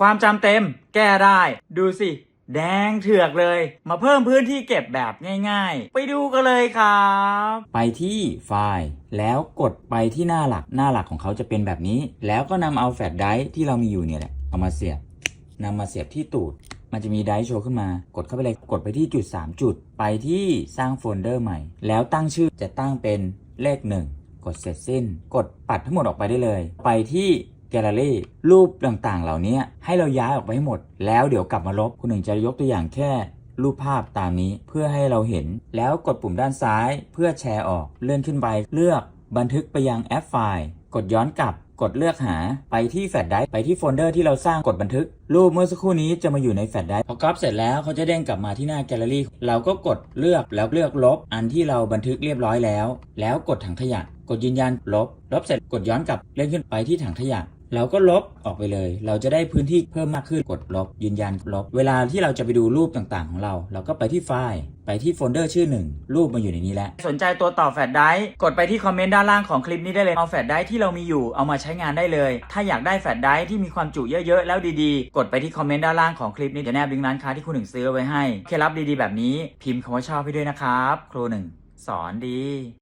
ความจำเต็มแก้ได้ ดูสิ แดงเถือกเลย มาเพิ่มพื้นที่เก็บแบบง่ายๆ ไปดูกันเลยครับ ไปที่ไฟล์ แล้วกดไปที่หน้าหลักหน้าหลักของเขาจะเป็นแบบนี้ แล้วก็นำเอาแฟลชไดรฟ์ที่เรามีอยู่เนี่ยแหละเอามาเสียบนำมาเสียบที่ตูด มันจะมีไดร์โชว์ขึ้นมา กดเข้าไปเลย กดไปที่จุด 3 จุด ไปที่สร้างโฟลเดอร์ใหม่ แล้วตั้งชื่อจะตั้งเป็นเลข 1 กดเสร็จสิ้น กดปัดทั้งหมดออกไปได้เลย ไปที่ แกลเลอรี่รูปต่างๆ เหล่านี้ให้เราย้ายออกไปให้หมด แล้วเดี๋ยวกลับมาลบคุณหนึ่งจะยกตัวอย่างแค่รูปภาพตามนี้เพื่อให้เราเห็น แล้วกดปุ่มด้านซ้ายเพื่อแชร์ออกเลื่อนขึ้นไปเลือกบันทึกไปยังแอปไฟล์กดย้อนกลับกดเลือกหาไปที่แฟลชไดรฟ์ไปที่โฟลเดอร์ที่เราสร้างกดบันทึก รูปเมื่อสักครู่นี้จะมาอยู่ในแฟลชไดรฟ์พอก๊อปเสร็จแล้วเขาจะเด้งกลับมาที่หน้าแกลเลอรี่ เราก็กดเลือกแล้วเลือกลบ อันที่เราบันทึกเรียบร้อยแล้ว แล้วกดถังขยะ กดยืนยันลบ ลบเสร็จกดย้อนกลับเลื่อนขึ้นไปที่ถังขยะ เราก็ลบออกไปเลย เราจะได้พื้นที่เพิ่มมากขึ้นกดลบ ยืนยันลบ เวลาที่เราจะไปดูรูปต่างๆ ของเรา เราก็ไปที่ไฟล์ ไปที่โฟลเดอร์ชื่อหนึ่งรูปมาอยู่ในนี้แล้ว สนใจตัวต่อแฟลชไดรฟ์กดไปที่คอมเมนต์ด้านล่างของคลิปนี้ได้เลย เอาแฟลชไดรฟ์ที่เรามีอยู่เอามาใช้งานได้เลย ถ้าอยากได้แฟลชไดรฟ์ที่มีความจุเยอะๆ แล้วดีๆ กดไปที่คอมเมนต์ด้านล่างของคลิปนี้เดี๋ยวแนบลิงก์ร้านค้าที่คุณหนึ่งซื้อไว้ให้ เคล็ดลับดีๆแบบนี้ พิมพ์คำว่าชอบให้ด้วยนะครับ ครูหนึ่งสอนดี